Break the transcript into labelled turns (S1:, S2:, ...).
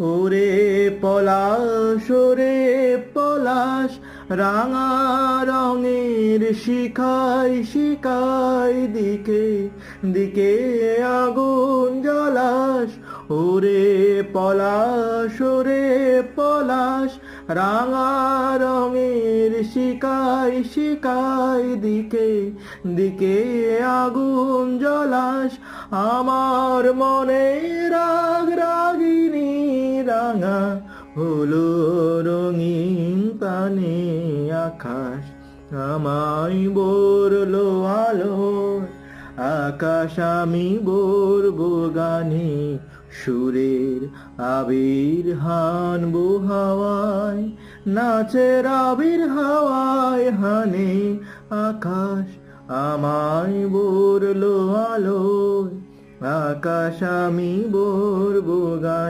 S1: ওরে পলাশ ওরে পলাশ, রাঙা রঙের শিখাই শিখাই দিকে দিকে আগুন জ্বলাস। ওরে পলাশ ওরে পলাশ, রাঙা রঙের শিকাই শিকাই দিকে দিকে আগুন জ্বলাস। আমার মনে রাগিনী রাঙা হলো রঙিন পানে আকাশ, আমায় বরলো আলো, আকাশ আমি বলব গানে, সুরের আবির হানবো হাওয়ায়, নাচের আবির হাওয়ায় হানে আকাশ, আমায় বলল আলো, আকাশ আমি বলব গানে।